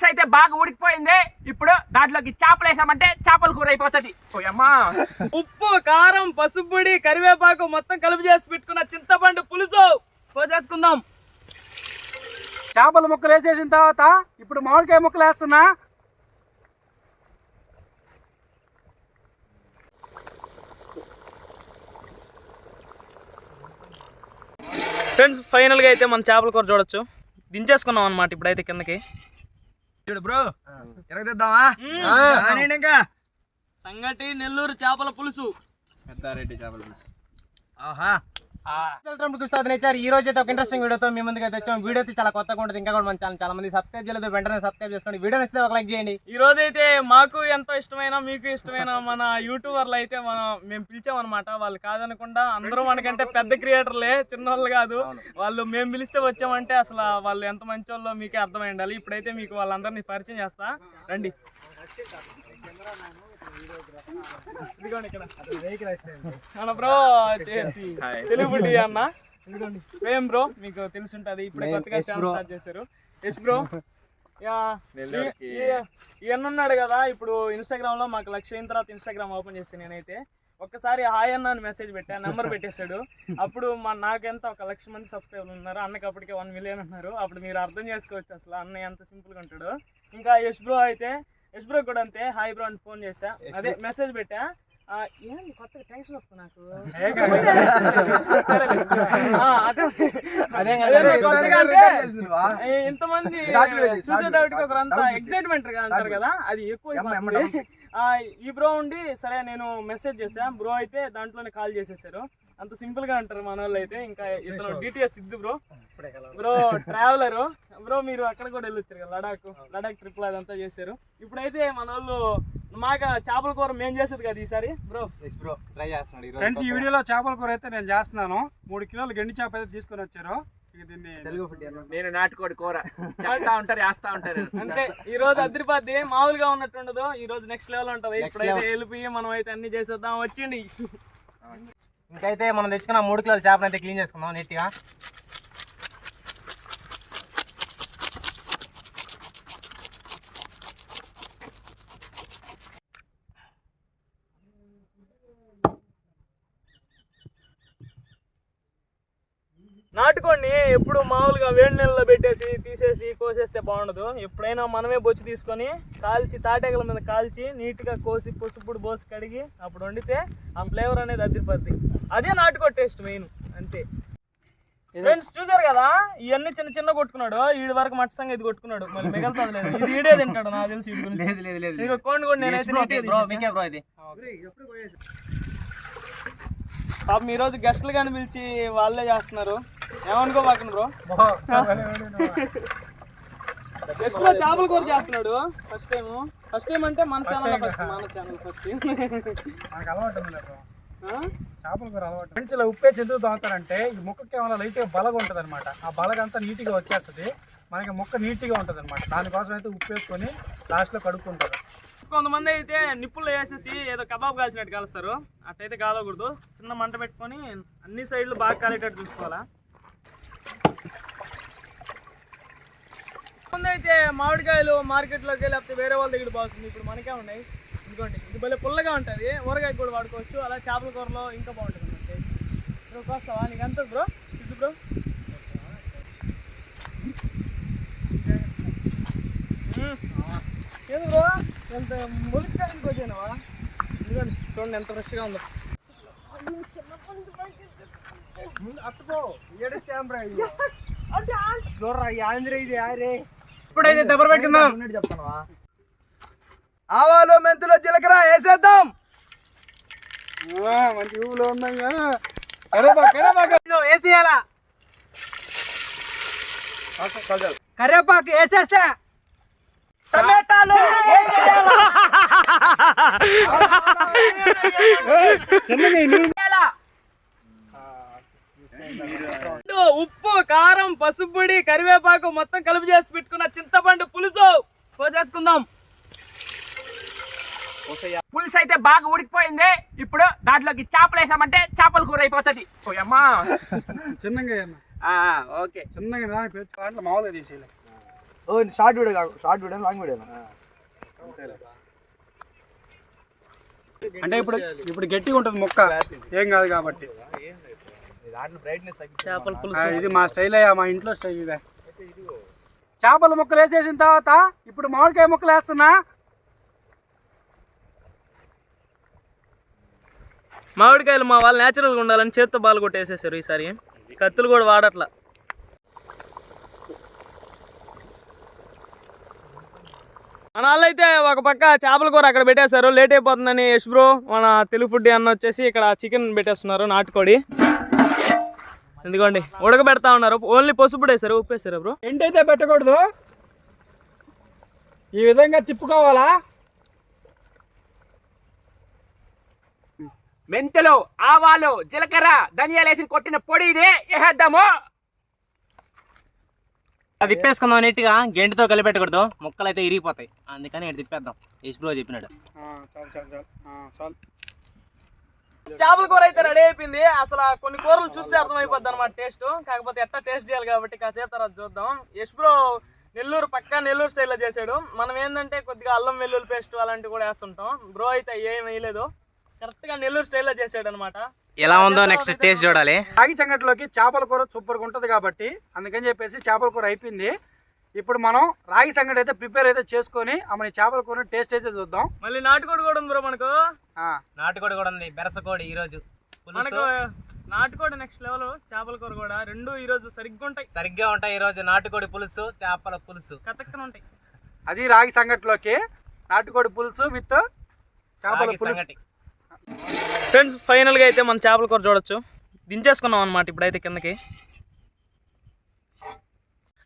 పులుసు అయితే బాగా ఉడికిపోయింది. ఇప్పుడు దాంట్లోకి చేపలు వేసామంటే చేపల కూర అయిపోతుంది. ఓయమ్మా ఉప్పు కారం పసుపు పొడి కరివేపాకు మొత్తం కలుపు చేసి పెట్టుకున్న చింతపండు పులుసు. పోసేసుకుందాం చేపల ముక్కలు వేసేసిన తర్వాత ఇప్పుడు మామిడికాయ ముక్కలు వేస్తున్నా. ఫ్రెండ్స్ ఫైనల్గా అయితే మన చేపల కూర చూడొచ్చు. దించేసుకున్నాం అనమాట ఇప్పుడైతే కిందకి. చూడు బ్రో. ఎరగదిద్దామా ఇంకా. సంగటి నెల్లూరు చేపల పులుసు. ఆహా. నేచర్ ఈ రోజు అయితే ఒక ఇంట్రెస్టింగ్ వీడియోతో మీ ముందుకు అయితే వచ్చాం. వీడియో అయితే చాలా కొత్తగా ఉంటుంది. ఇంకా కూడా మన ఛానల్ చాలా మంది సబ్స్క్రైబ్ చేయలేదు. వెంటనే సబ్స్క్రైబ్ చేసుకోండి. వీడియో నచ్చితే ఒక లైక్ చేయండి. ఈ రోజు అయితే మాకు ఎంతో ఇష్టమైన మీకు ఇష్టమైన మన యూట్యూబర్లు అయితే మనం మేము పిలిచామన్నమాట. వాళ్ళు కాదనకుండా అందరూ మనకంటే పెద్ద క్రియేటర్లే చిన్నోళ్ళు కాదు. వాళ్ళు మేము పిలిస్తే వచ్చామంటే అసలు వాళ్ళు ఎంత మంచి వాళ్ళో మీకే అర్థమై ఉండాలి. ఇప్పుడైతే మీకు వాళ్ళందరినీ పరిచయం చేస్తా. రండి. మన బ్రో? వచ్చేసి తెలుగు అన్న. ప్రేమ్ బ్రో? మీకు తెలుసుంటది. ఇప్పుడే కొత్తగా ఛానల్ స్టార్ట్ చేశారు. యశ్ బ్రో యా, ఈ- ఈ- ఈయన ఉన్నాడు కదా ఇప్పుడు ఇన్స్టాగ్రామ్లో మాకు లక్ష అయిన తర్వాత ఇన్స్టాగ్రామ్ ఓపెన్ చేసి నేనైతే ఒక్కసారి హాయ్ అన్న అని మెసేజ్ పెట్టా నెంబర్ పెట్టేశాడు. అప్పుడు మా నాకెంత ఒక లక్ష మంది సబ్స్క్రైబర్లు ఉన్నారు అన్నకి అప్పటికే వన్ మిలియన్ ఉన్నారు అప్పుడు మీరు అర్థం చేసుకోవచ్చు అసలు అన్న ఎంత సింపుల్గా ఉంటాడు. ఇంకా యశ్ బ్రో అయితే యశ్ బ్రో కూడా అంతే. హాయ్ బ్రో అని ఫోన్ చేసా అదే మెసేజ్ పెట్టా. ఏంది కొత్తగా టెన్షన్ వస్తుంది నాకు? ఏ, ఇంతమంది చూసేటప్పటికి. ఒకరంతా. ఎక్సైట్మెంట్గా అంటారు కదా అది ఎక్కువ ఈ బ్రో ఉండి సరే నేను మెసేజ్ చేసా బ్రో అయితే దాంట్లోనే కాల్ చేసేసారు. అంత సింపుల్గా అంటారు మన వాళ్ళు అయితే. ఇంకా ఇతను DTS Siddhu bro. Bro traveller bro మీరు అక్కడ కూడా వెళ్ళొచ్చారు కదా లడాక్. లడాక్ ట్రిప్ అదంతా చేశారు. ఇప్పుడైతే మన వాళ్ళు మాకు చేపల కూర మేం చేసేది కదా ఈసారి. బ్రో. బ్రో ట్రై చేస్తున్నాడు ఈ ఫ్రెండ్స్ ఈ వీడియోలో చేపల కూర అయితే నేను చేస్తున్నాను. మూడు కిలోలు గండి చేప అయితే తీసుకొని వచ్చారు. నేను నాటుకోడి కూర. చేస్తా ఉంటారు వేస్తా ఉంటారు అంటే ఈ రోజు అదిరిపోద్ది మామూలుగా ఉన్నట్టు ఉండదు ఈ రోజు నెక్స్ట్ లెవెల్ ఉంటది ఇప్పుడైతే వెళ్ళిపోయి మనం అయితే అన్ని చేసేద్దాం. వచ్చింది ఇంకైతే మనం తెచ్చుకున్న మూడు కిలోల చేపను అయితే క్లీన్ చేసుకుందాం నీట్గా నాటుకోండి ఎప్పుడు మామూలుగా వేడి నీళ్ళలో పెట్టేసి తీసేసి కోసేస్తే బాగుండదు. ఎప్పుడైనా మనమే బొచ్చి తీసుకొని కాల్చి తాటేగల మీద కాల్చి నీట్గా కోసి పసుపుడు పోసి కడిగి అప్పుడు వండితే ఆ ఫ్లేవర్ అనేది అదిరిపోద్ది. అదే నాటుకో టేస్ట్ మెయిన్ అంతే. ఫ్రెండ్స్ చూసారు కదా? ఇవన్నీ చిన్న చిన్న కొట్టుకున్నాడు. వీడి వరకు మట్టసంగా ఇది కొట్టుకున్నాడు. మళ్ళీ మిగతాది లేదు. ఇది ఈడే తింటాడు నాకు తెలిసి వీడి లేదు లేదు లేదు కోండి కూడా నేనైతే పాపం గెస్టులు కానీ పిలిచి వాళ్ళే చేస్తున్నారు. ఏమనుకోబాకండి బ్రో. గెస్టులో చేపల కూర చేస్తున్నాడు. ఫస్ట్ టైం ఫస్ట్ టైం అంటే మన ఛానల్ ఫస్ట్ మన ఛానల్ ఫస్ట్ మనకు అలవాటు చేపల కూర అలవాటు. ఫ్రెండ్స్ ఇలా ఉప్పేసి ఎందుకు దాగుతారంటే ఈ ముక్కకి ఏమైనా లైట్గా బలగా ఉంటుంది అనమాట ఆ బలగ అంతా నీట్గా వచ్చేస్తుంది. మనకి ముక్క నీట్గా ఉంటుంది అనమాట దానికోసం అయితే ఉప్పు వేసుకొని లాస్ట్లో కడుక్కుంటారు. కొంతమంది అయితే నిప్పుల్లో వేసేసి ఏదో కబాబ్ కాల్చినట్టు కాలుస్తారు. అట్టయితే కాలకూడదు. చిన్న మంట పెట్టుకొని అన్ని సైడ్లు బాగా కాలేటట్టు చూసుకోవాలా. ముందు అయితే మామిడికాయలు మార్కెట్లోకి లేకపోతే వేరే వాళ్ళ దగ్గర బాగుంటుంది ఇప్పుడు మనకే ఉన్నాయి. ఇదిగోండి ఇది భలే పుల్లగా ఉంటుంది. ఊరగాయ కూడా వాడుకోవచ్చు. అలా చేపల కూరలో ఇంకా బాగుంటుంది అంటే బ్రో కోస్తావా? నీకు ఎంత బ్రో? సిద్ధు బ్రో. ఏది బ్రో? ఎంత ములికాయనికి వచ్చానవా ఇదిగోండి చూడండి ఎంత ఫ్రెష్గా ఉందో. ఇప్పుడైతే దెబ్బ పెట్టుకుందాం? ఆవాలు మెంతులు జీలకర్ర వేసేద్దాం. మంచి ఊళ్ళో ఉన్నాం కానీ వేసేయాలా? కరివేపాకు వేసేసా టమాటాలు ఉప్పు కారం పసుపు పొడి కరివేపాకు మొత్తం కలుపు చేసి పెట్టుకున్న చింతపండు పులుసు. పోసేసుకుందాం పులుసు అయితే బాగా ఉడికిపోయింది. ఇప్పుడు దాంట్లోకి చేపలు వేసామంటే చేపల కూర అయిపోతుంది. చిన్నగా ఓకే. చిన్నగా దాని పెంచు దాంట్లో మామూలుగా తీసేయాలి. ఓ షార్ట్ వీడియో కాదు. షార్ట్ వీడియో లాంగ్ వీడియో అంటే ఇప్పుడు ఇప్పుడు గట్టిగా ఉంటుంది ముక్క. ఏం కాదు కాబట్టి. చేపల పులుసు. ఇది మా స్టైల్ అయ్యా మా ఇంట్లో స్టైల్ ఇదే. చేపల ముక్కలు వేసేసిన తర్వాత ఇప్పుడు మామిడికాయ ముక్కలు వేస్తున్నా. మామిడికాయలు మా వాళ్ళు న్యాచురల్గా ఉండాలని చేత్తో బాలు కొట్టేసేసారు ఈసారి. కత్తులు కూడా వాడట్లా. మన వాళ్ళు అయితే ఒక పక్క చేపల కూర అక్కడ పెట్టేశారు. లేట్ అయిపోతుందని యశ్ బ్రో మన తెలుగు ఫుడ్ అన్న వచ్చేసి ఇక్కడ చికెన్ పెట్టేస్తున్నారు నాటుకోడి. ఎందుకోండి? ఉడకబెడతా ఉన్నారు. ఓన్లీ పసుపు వేసారు ఉప్పు వేసారు బ్రో? ఎంటైతే పెట్టకూడదు ఈ విధంగా తిప్పుకోవాలా? మెంతులు ఆవాలు జీలకర్ర ధనియాలు వేసి కొట్టిన పొడి ఇది. వేసేద్దాము అది తిప్పేసుకుందాం నీట్గా. గెంటితో కలిపెట్టకూడదు ముక్కలు అయితే ఇరిగిపోతాయి. అందుకని ఇటు తిప్పేద్దాం. యశ్ బ్రో చెప్పినాడు. చాలు చాలు చాలు. చాలు. చేపల కూర అయితే రెడీ అయిపోయింది. అసలు ఆ కొన్ని కూరలు చూస్తే అర్థమైపోద్ది అనమాట టేస్ట్. కాకపోతే ఎట్టా టేస్ట్ చేయాలి కాబట్టి కాసేపు తర్వాత చూద్దాం. యశ్ బ్రో నెల్లూరు పక్కా నెల్లూరు స్టైల్లో చేసాడు మనం ఏంటంటే కొద్దిగా అల్లం వెల్లుల్లి పేస్ట్ అలాంటివి కూడా వేస్తుంటాం. బ్రో అయితే ఏం వేయలేదు. కరెక్ట్గా నెల్లూరు స్టైల్లో చేసాడు అనమాట ఎలా ఉందో నెక్స్ట్ టేస్ట్ చూడాలి. రాగి సంగటిలోకి చేపల కూర సూపర్గా ఉంటుంది కాబట్టి అందుకని చెప్పేసి చేపల కూర అయిపోయింది. ఇప్పుడు మనం రాగి సంగటి అయితే ప్రిపేర్ అయితే చేసుకొని మన చేపల కూర టేస్ట్ అయితే చూద్దాం. మళ్ళీ నాటుకోడి కూడా ఉంది బ్రో మనకు. ఆ, నాటుకోడి కూడా ఉంది బెరసకోడి ఈ రోజు మనకు నాటుకోడి నెక్స్ట్ లెవెల్ చేపల కూర కూడా రెండు ఈ రోజు సరిగ్గా ఉంటాయి. సరిగ్గా ఉంటాయి ఈ రోజు నాటుకోడి పులుసు చేపల పులుసు. కతక్కన ఉంటాయి. అది రాగి సంగటిలోకి నాటుకోడి పులుసు విత్ చేపల పులుసు. సంగటి. ఫ్రెండ్స్ ఫైనల్గా అయితే మన చేపల కూర చూడొచ్చు. దించేసుకున్నాం అనమాట ఇప్పుడైతే కిందకి.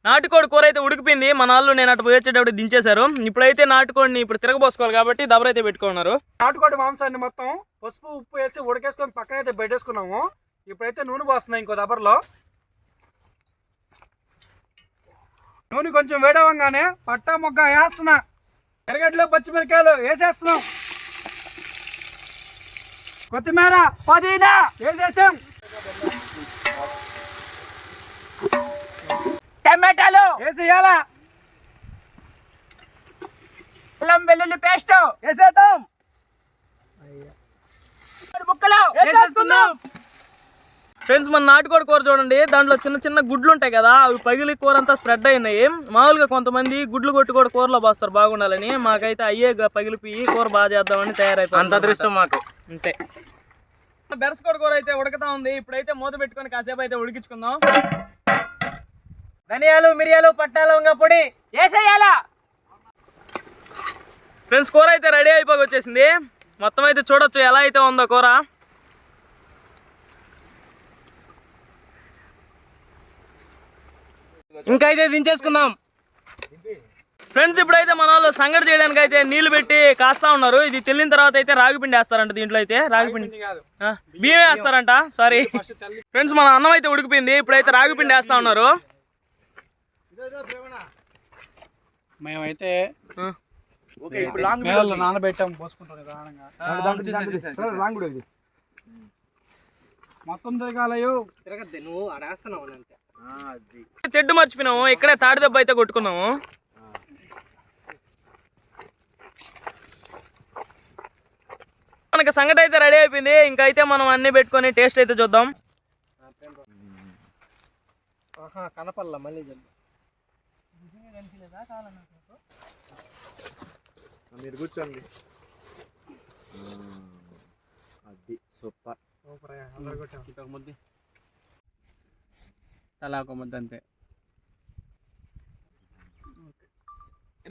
నాటుకోడి కూర అయితే ఉడికిపోయింది. మన వాళ్ళు నేను అటు పోయి వచ్చేటప్పుడు దించేశారు. ఇప్పుడైతే నాటుకోడిని ఇప్పుడు తిరగబోసుకోవాలి కాబట్టి దబరైతే పెట్టుకున్నారు. నాటుకోడి మాంసాన్ని మొత్తం పసుపు ఉప్పు వేసి ఉడకేసుకొని పక్కన అయితే పెట్టేసుకున్నాము. ఇప్పుడైతే నూనె పోస్తున్నాయి ఇంకో దబర్లో. నూనె కొంచెం వేడవంగానే పట్టా మొగ్గ వేస్తున్నా. ఎరగడ్డలో పచ్చిమిరకాయలు వేసేస్తున్నాం. కొత్తిమీర పుదీనా వేసేసాం. టమాటాలు. వేసేయాలా అల్లం వెల్లుల్లి పేస్ట్. వేసేద్దాం. ముక్కలు. వేసేసుకుందాం. ఫ్రెండ్స్ మన నాటుకోడి కూర చూడండి. దాంట్లో చిన్న చిన్న గుడ్లు ఉంటాయి కదా అవి పగిలి కూర అంతా స్ప్రెడ్ అయినాయి. మామూలుగా కొంతమంది గుడ్లు కొట్టి కూడా కూరలో పోస్తారు బాగుండాలని. మాకైతే అయ్యే పగిలిపోయి కూర బాగా చేద్దామని తయారైపోయింది అంత అదృష్టం మాకు. అంతే. బెరసకోడి కూర అయితే ఉడకతా ఉంది. ఇప్పుడైతే మూత పెట్టుకొని కాసేపు అయితే ఉడికించుకుందాం. ధనియాలు మిరియాలు పట్టా లవంగ పొడి వేసేయాలా? ఫ్రెండ్స్ కూర అయితే రెడీ అయిపోయి వచ్చేసింది. మొత్తం అయితే చూడొచ్చు ఎలా అయితే ఉందో కూర. ఇంకా అయితే దించేసుకుందాం. ఫ్రెండ్స్ ఇప్పుడైతే మన వాళ్ళు సంగటి చేయడానికి అయితే నీళ్ళు పెట్టి కాస్తా ఉన్నారు. ఇది తెల్లిన తర్వాత అయితే రాగిపిండి వేస్తారంట దీంట్లో అయితే. రాగిపిండి. బియ్యం వేస్తారంట. సారీ ఫ్రెండ్స్ మన అన్నం అయితే ఉడికిపోయింది. ఇప్పుడైతే రాగిపిండి వేస్తా ఉన్నారు. మేమైతే ఆ. ఇప్పుడు లాంగ్ మేళల్లో నానబెట్టాం పోసుకుంటాం నిదానంగా లాంగ్ వీడియో ఇది మొత్తం తిరగాలయో. తిరగద్దు నువ్వు అడేస్తున్నావు అంతే తెడ్డు మర్చిపోయినాము ఇక్కడే తాడి దెబ్బ అయితే కొట్టుకున్నాము. మనకి సంగటి అయితే రెడీ అయిపోయింది ఇంకా అయితే మనం అన్ని పెట్టుకొని టేస్ట్ అయితే చూద్దాం. కనపల్ల మళ్ళీ చెప్పు మీరు కూర్చోండి. అది సూపర్. ఒక ముద్ది. తలా ఒక ముద్ద అంతే.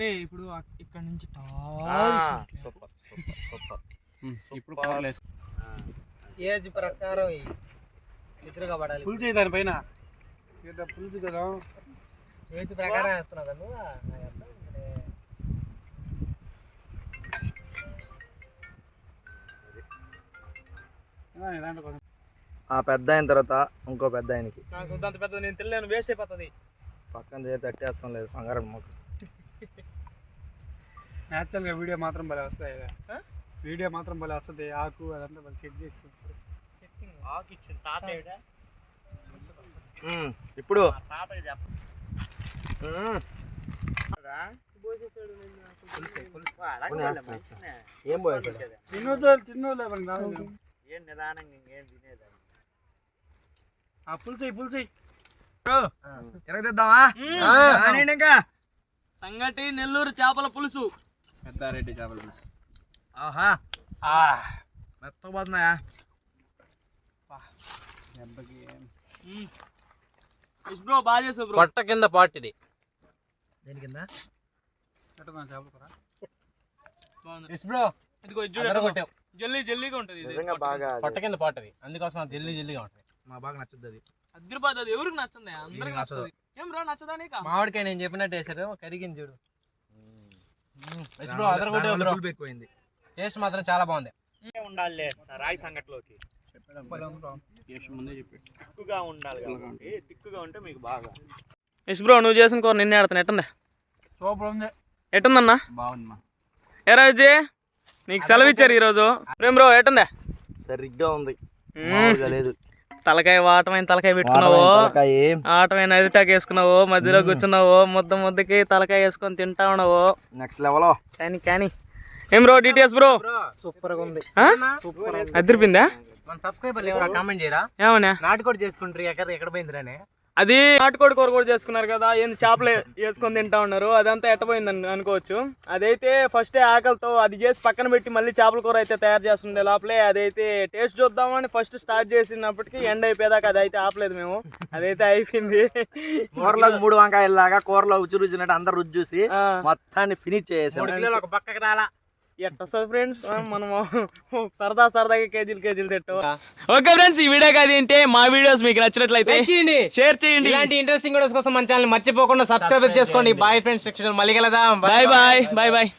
రే ఇప్పుడు ఇక్కడ నుంచి సూపర్ సూపర్ సూపర్. ఇప్పుడు. ఏజ్ ప్రకారం ఎదురుగా పడాలి పులుసు దానిపైన. పులుసు కదా. ఏజ్ ప్రకారం వేస్తున్నావు కదా నువ్వు? ఆ, పెద్ద అయిన తర్వాత ఇంకో పెద్ద ఆయనకి. నాకు అంత పెద్ద నేను తెలియను వేస్ట్ అయిపోతుంది. పక్కన చేతి తట్టేస్తాం లేదు బంగారం మాకు న్యాచురల్గా వీడియో మాత్రం భలే వస్తాయి కదా వీడియో మాత్రం భలే వస్తుంది ఆకు అదంతా భలే సెట్ చేసి. మ్మ్. ఇప్పుడు మ్మ్. ఏం పోయాడు తిన్నోదు తిన్నోలే మనకి రాదు. ఆ పులుసు పులుసు ఇంకా సంగటి నెల్లూరు చేపల పులుసు. పెద్దారెడ్డి చేపల పులుసు. ఆహా. మెత్తపోతున్నాయా బ్రో బాగా చేసావు బ్రో. పొట్ట కింద ఇది దేని కింద? జల్లీ జల్లీగా ఉంటది ఇది. నిజంగా బాగా పొట్ట కింద పాట్ అది అందుకోసం అది జల్లి జల్లిగా ఉంటుంది. మా బాగా నచ్చుద్ది అది. అదిరిపోతుంది అది ఎవరికి నచ్చింది? అందరికి నచ్చదు. ఏం బ్రో నచ్చదా నీకా? మామిడికాయ నేను చెప్పినట్టు వేసారు. కరిగింది చూడు. బ్రో అదర కొట్టావు బ్రో ఎక్కువైంది. టేస్ట్ మాత్రం చాలా బాగుంది. ఉండాలి రాయి సంగట్లోకి. తిక్కుగా ఉండాలి కాబట్టి తిక్కుగా ఉంటే మీకు బాగా. ఎస్ బ్రో నువ్వు చేసిన కూర నిన్నే ఆడుతున్నా ఎట్టుందా? సూపర్ ఉంది. ఎట్టుందన్నా? బాగుందమ్మా. ఏ రాజు నీకు సెలవు ఇచ్చారు ఈరోజు. ప్రేమ్ బ్రో ఎట్టుందా? సరిగ్గా ఉంది. లేదు. తలకాయ వాటమైన తలకాయ పెట్టుకున్నావు? ఆటమైన అరిటాక్ వేసుకున్నావు? మధ్యలో కూర్చున్నావు? ముద్ద ముద్దకి తలకాయ వేసుకొని తింటా ఉన్నావు? నెక్స్ట్ లెవెల్ కానీ కానీ. ఏం బ్రో డీటెయిల్స్ బ్రో? సూపర్గా ఉంది. ఆ? అదిరిపోయిందా? మన సబ్స్క్రైబర్లు ఎవరు కామెంట్ చేయరా? ఏమన్నా? నాటుకోడి చేసుకుంటారు ఎక్కడ ఎక్కడ పోయిందిరానే అది నాటుకోడి కూర కూడా చేసుకున్నారు కదా ఏంది చేపలు వేసుకొని తింటా ఉన్నారు. అదంతా ఎట్టపోయింది అను- అనుకోవచ్చు. అదైతే ఫస్ట్ ఆకలితో అది చేసి పక్కన పెట్టి మళ్ళీ చేపల కూర అయితే తయారు చేస్తుంది లోపలే. అదైతే టేస్ట్ చూద్దామని ఫస్ట్ స్టార్ట్ చేసినప్పటికీ ఎండ్ అయిపోయేదాకా అది అయితే ఆపలేదు మేము. అదైతే అయిపోయింది. కూరలో మూడు వంకాయలు లాగా కూరలో రుచి రుచినట్టు అందరు రుచి చూసి మొత్తాన్ని ఫినిష్ చేసేసాం. ఎట్టొస్తుంది ఫ్రెండ్స్ మనము సరదా సరదాగా కేజీలు కేజీలు తిట్టు ఓకే ఫ్రెండ్స్ ఈ వీడియో కాదు ఏంటి మా వీడియోస్ మీకు నచ్చినట్లయితే చేయండి. షేర్ చేయండి. ఇలాంటి ఇంట్రెస్టింగ్ వీడియోస్ కోసం మన ఛానల్ మర్చిపోకుండా సబ్స్క్రైబ్ చేసుకోండి బాయ్ ఫ్రెండ్స్ మళ్ళీ కలదాం బాయ్ బాయ్ బాయ్ బాయ్